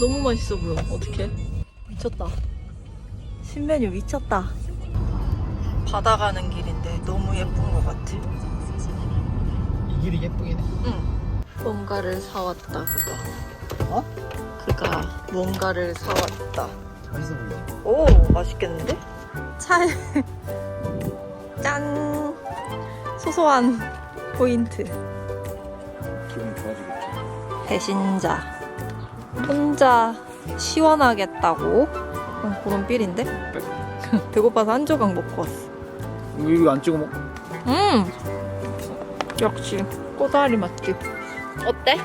너무 맛있어 보여. 어떡해? 미쳤다. 신메뉴 미쳤다. 바다 가는 길인데 너무 예쁜 것 같아. 이 길이 예쁘긴 해. 응. 뭔가를 사왔다 그가. 어? 그가 뭔가를 사왔다. 맛있어 보이지? 오 맛있겠는데? 찰. 짠. 소소한 포인트. 기분 좋아지겠지. 배신자. 혼자 시원하겠다고? 어, 그런 삘인데? 배고파서 한 조각 먹고 왔어. 이거 안 찍어 먹. 음! 역시 꼬다리 맛집. 어때?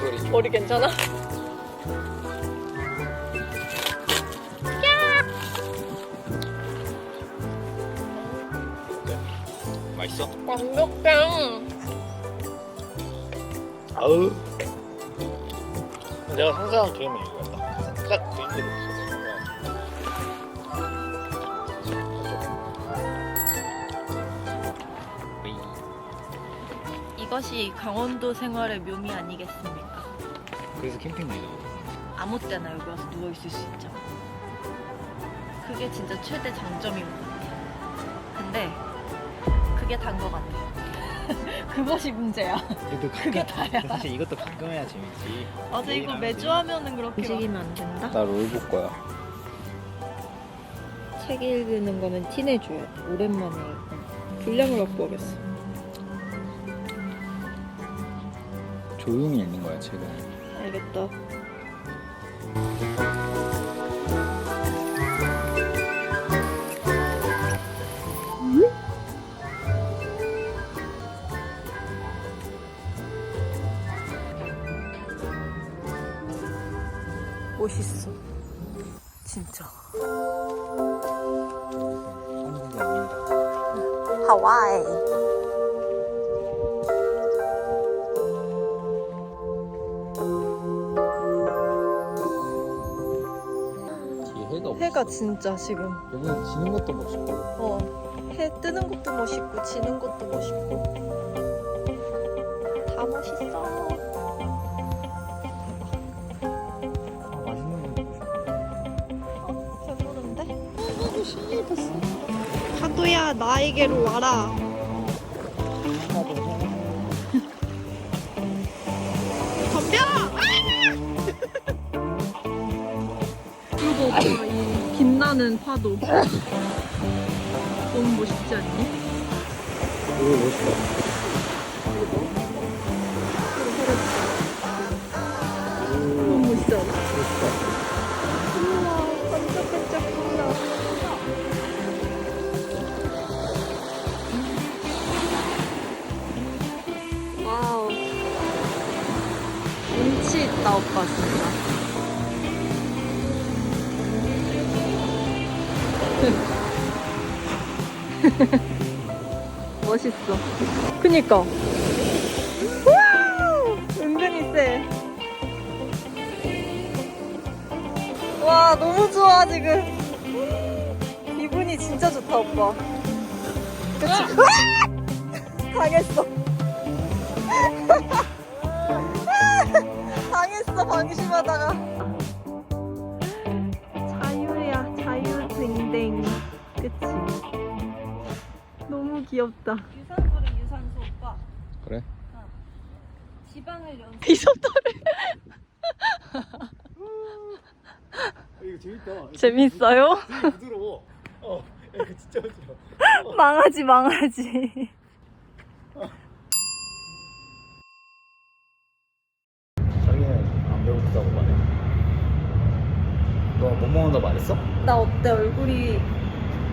비주얼이 머리 괜찮아? 맛있어? 완벽해. 아우. 내가 상상한 그림은 이거야. 딱 그림대로 있어. 이것이 강원도 생활의 묘미 아니겠습니까? 그래서 캠핑 많이 나와. 아무 때나 여기 와서 누워 있을 수 있죠. 그게 진짜 최대 장점인 것 같아. 근데 그게 단 것 같아. 그것이 문제야. 그래도 그게 다야. 사실 이것도 가끔 해야 재밌지. 맞아 이거 매주 하면은 그렇게 움직이면 안 된다. 나 롤볼 거야. 책 읽는 거는 티내줘야 돼. 오랜만에 읽고. 분량을 갖고 오겠어. 조용히 읽는 거야 책은. 알겠다. 멋있어. 진짜. 하와이. 해가 진짜 지금 여기는 지는 것도 멋있고. 어, 해 뜨는 것도 멋있고 지는 것도 멋있고 다 멋있어. 아, 맛있는 멋있고. 어, 배부른데? 너무 신나겠어. 파도야 나에게로 와라. 이 빛나는 파도 너무 멋있지 않니? 멋있다. 너무 멋있지 않아? 멋있다. 우와 반짝반짝 빛나 와우 운치 있다 오빠 진짜 멋있어. 그니까. 와우! 은근히 세 와 너무 좋아 지금. 기분이 진짜 좋다 오빠. 그치? 으아! 당했어. 당했어 방심하다가 귀엽다 유산소는 유산소 오빠. 그래? 지방을 연. 비속도를 이거 재밌다. 재밌어요? 되게 부드러워. 어, 이거 진짜 부드러워. 망하지 망하지 자기는 안 배고프다고 말해. 너 못 먹는다 말했어? 나 어때 얼굴이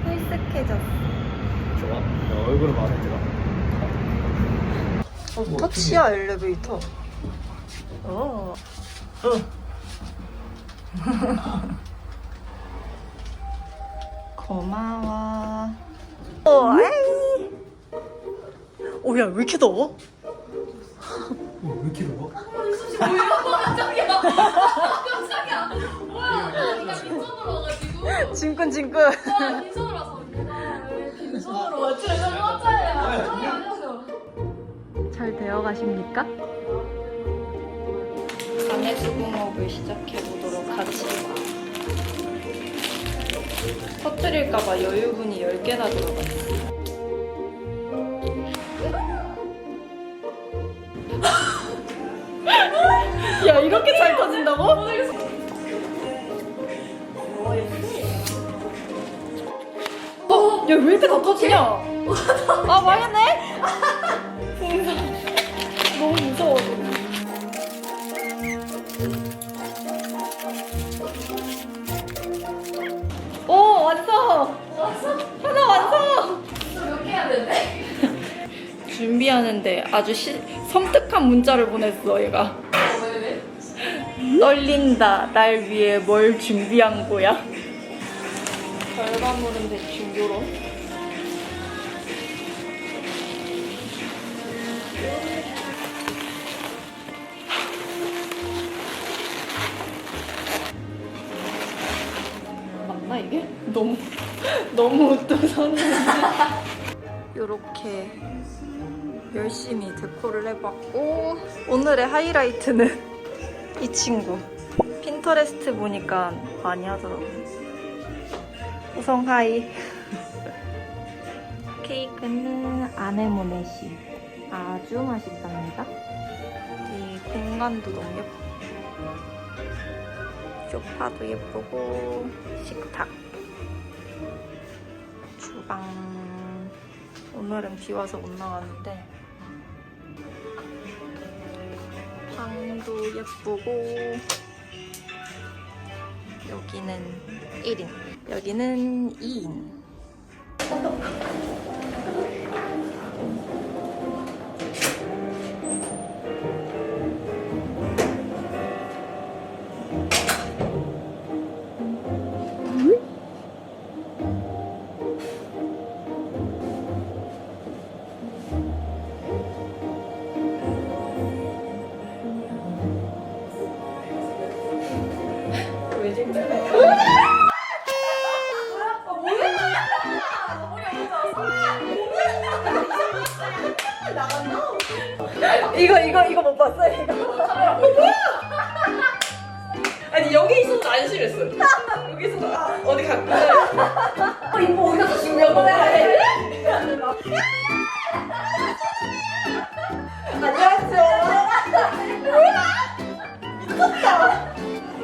헬쓱해졌어 좋아. 너 얼굴을 마음에 들어. 어, 터치야 엘리베이터 어. 고마워 어, 아이. 오, 야, 왜 이렇게 더워? 어, 왜 이렇게 더워? 진군 진군. 잘 되어 가십니까? 간의 수공업을 시작해 보도록 하지. 터뜨릴까봐 여유분이 10개나 들어가 있어. 야, 이렇게 잘 터진다고? 야, 왜 이렇게 다 터지냐? 아, 망했네? 너무 무서워. 오, 완성! 완성? 하나 완성! 몇 해야 되는데? 준비하는데 아주 시, 섬뜩한 문자를 보냈어, 얘가. 떨린다. 날 위해 뭘 준비한 거야? 결과물은 대충 요런. 맞나 이게? 너무 너무 우뚝섰는데 이렇게 열심히 데코를 해봤고 오늘의 하이라이트는 이 친구 핀터레스트 보니까 많이 하더라고요 우성 하이 케이크는 아네모네시 아주 맛있답니다. 이 공간도 너무 예뻐. 소파도 예쁘고 식탁 주방. 오늘은 비 와서 못 나갔는데 방도 예쁘고 여기는 1인 여기는 2인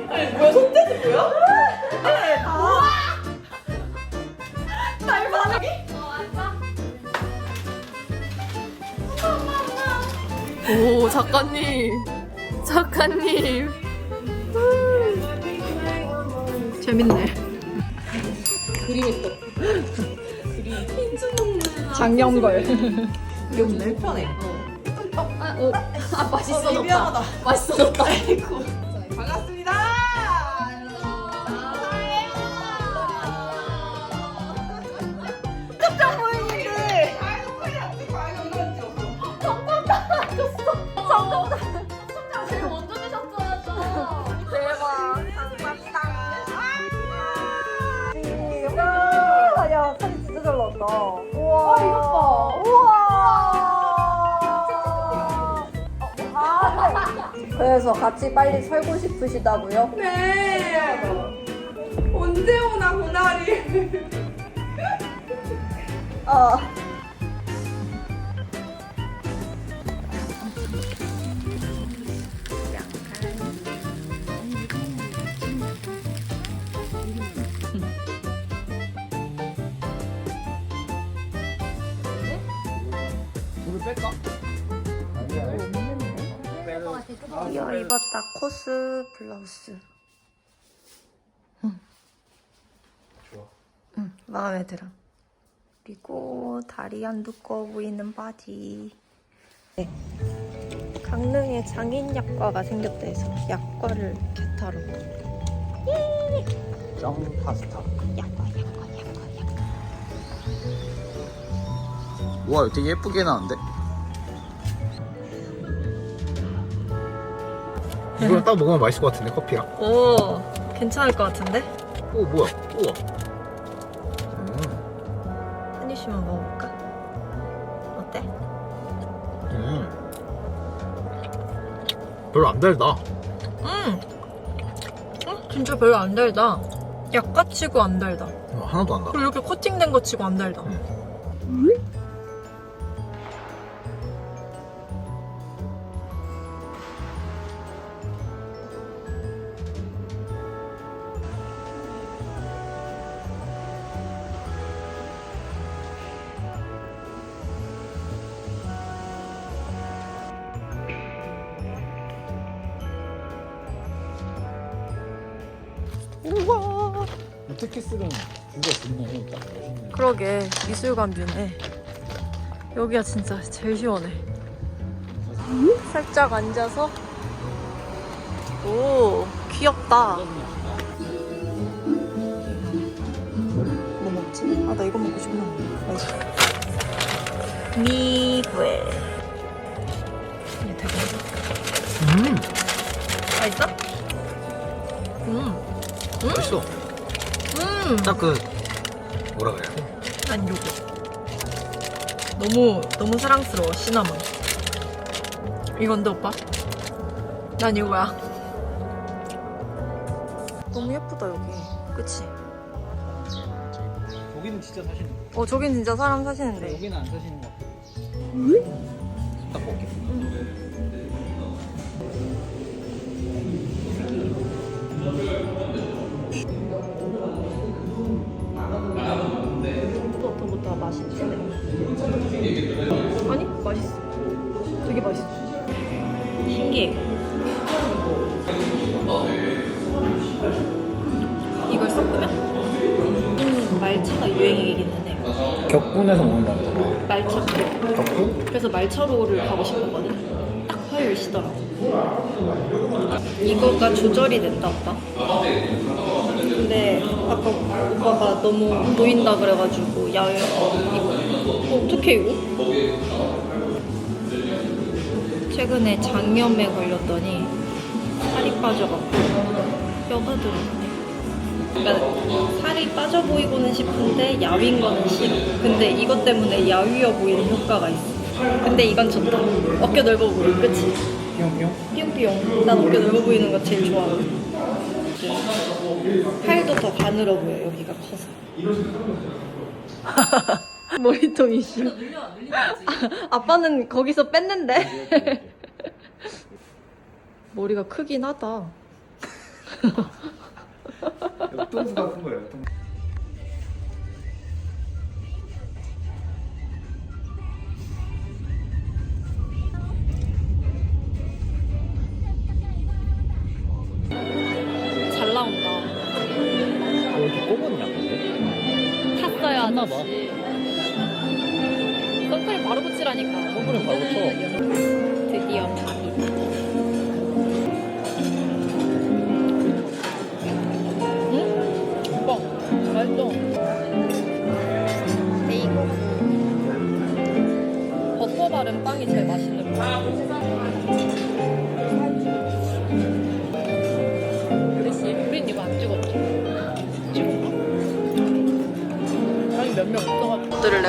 아니 뭐야 손대지 뭐야? 오 작가님 장영걸. 이게 내 편해. 아 맛있어졌다 맛있어졌다. 반갑습니다. 깜짝 보이는데. 아이고. 빨리 안 찍고 아이고 이거 찍었어. 제일 먼저 드셨어야죠 야 사진 진짜 잘 나왔다 우와 이것 봐 우와 그래서 같이 빨리 살고 싶으시다고요? 네. 언제 오나 그날이. 어 이어 입었다 코스 블라우스 좋아. 응 마음에 들어 그리고 다리 안 두꺼워 보이는 바지 네. 강릉에 장인약과가 생겼다 해서 약과를 개타러 정 파스타. 약과 약과 약과 약과 와 되게 예쁘게 나는데? 이거 딱 먹으면 맛있을 것 같은데 커피랑. 오, 괜찮을 것 같은데? 오 뭐야? 우와. 음, 한 입씩만 먹어볼까? 어때? 음. 별로 안 달다. 음! 음, 진짜 별로 안 달다. 약간 치고 안 달다. 어, 하나도 안 달. 그리고 이렇게 코팅된 거 치고 안 달다. 우 어떻게 쓰면 뷰가 좋네. 딱 멋있네. 그러게 미술관 뷰네. 여기가 진짜 제일 시원해. 살짝 앉아서 오 귀엽다. 뭐 먹지? 아 나 이거 먹고 싶나? 맛있어. 미구에 이게 되게 음, 맛있어? 음, 맛있어. 음. 딱그 뭐라 그래야 돼? 난 요거. 너무 너무 사랑스러워 시나몬. 이건데 오빠? 난 이거야. 너무 예쁘다 여기. 그치? 여기는 진짜 사시는 거. 어 저긴 진짜 사람 사시는데. 여기는 안 사시는 거. 딱 볼게. 어떤 것도 맛있지? 아니 맛있어. 되게 맛있어. 신기해. 이걸 섞으면 음, 말차가 유행이기는 해. 격분해서 먹는다 그러잖아. 말차. 격분? 그래서 말차로를 가고 싶었거든. 딱 화요일시더라고. 이거가 조절이 된다, 오빠. 근데 아까 오빠가 너무 보인다 그래가지고 야외 이거 어, 어떻게 이거? 최근에 장염에 걸렸더니 살이 빠져갖고 뼈가 들었네. 그러니까 살이 빠져 보이고는 싶은데 야윈 거는 싫어. 근데 이것 때문에 야위어 보이는 효과가 있어. 근데 이건 좋다. 어깨 넓어 보여, 그치? 뿅뿅. 뿅뿅. 난 어깨 넓어 보이는 거 제일 좋아 하거든. 팔도 더 가늘어 보여, 여기가 커서. 머리통 이슈. 아빠는 거기서 뺐는데? 머리가 크긴 하다. 역동수 같은 거예요. 역동수.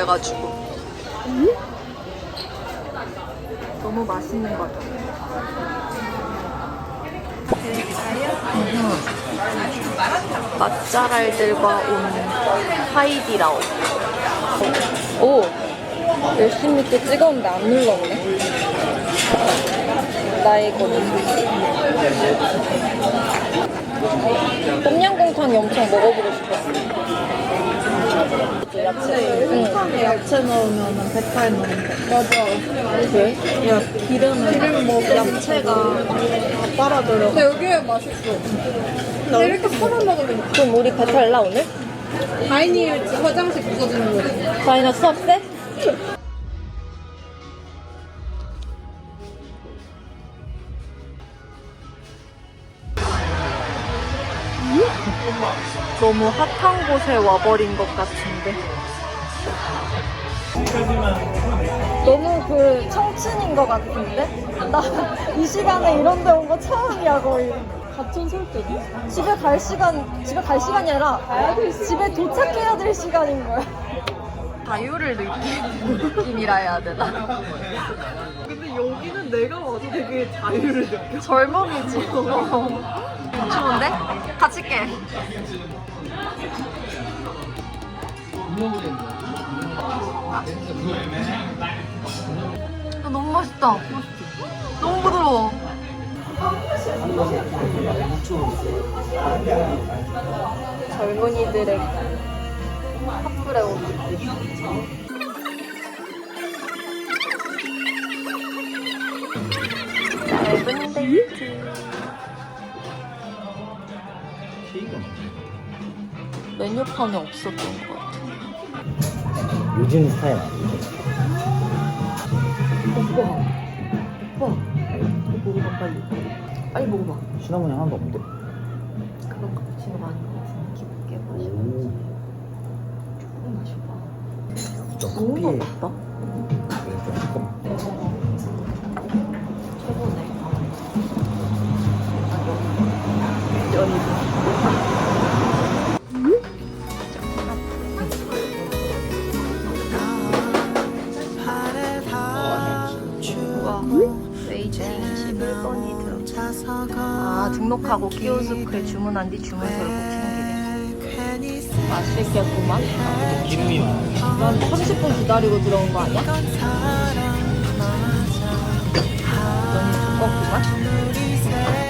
들을 내가지고. 너무 맛있는 것 같아. 맛잘알들과 온 하이디라오. 오! 열심히 또 찍었는데 안 눌렀네. 나의 거는. 똠양꿍탕이 엄청 먹어보고 싶었어. 야채. 응. 야채 넣으면 배탈 나는데. 맞아. 왜? 야, 기름을. 기름 먹으면 야채가 빨아들여. 근데 여기에 맛있어. 이렇게 팔아 먹으면. 그럼 우리 배탈 나, 오늘? 다인이 화장실 부서지는 거지. 다이나 수업 때? 너무 핫한 곳에 와버린 것 같은데. 너무 그 청춘인 것 같은데? 나 이 시간에 이런 데 온 거 처음이야 거의 가천 설때 집에 갈 시간 집에 갈 시간이 아니라 집에 도착해야 될 시간인 거야 자유를 느끼는 느낌이라 해야 되나? 근데 여기는 내가 와도 되게 자유를 느껴. 젊음이지 추운데? 같이 깨 아, 너무 맛있다. 너무 부드러워. 젊은이들의 커플의 옷 짧은 데 메뉴판에 없었던 것 같아 요즘 스타일 아니야? 오빠 이거 먹어봐 빨리 빨리 먹어봐. 시나몬이 하나도 없는데? 그건 카푸치노가 아닌 것 같은데 깊게 마셔 조금 마셔봐. 저 너무 커피에 맛없다 등록하고 키오스크에 주문한 뒤 주문서를 꼭 챙기래 맛있겠구만. 기름이 많아. 난 30분 기다리고 들어온 거 아니야? 너무 두껍구만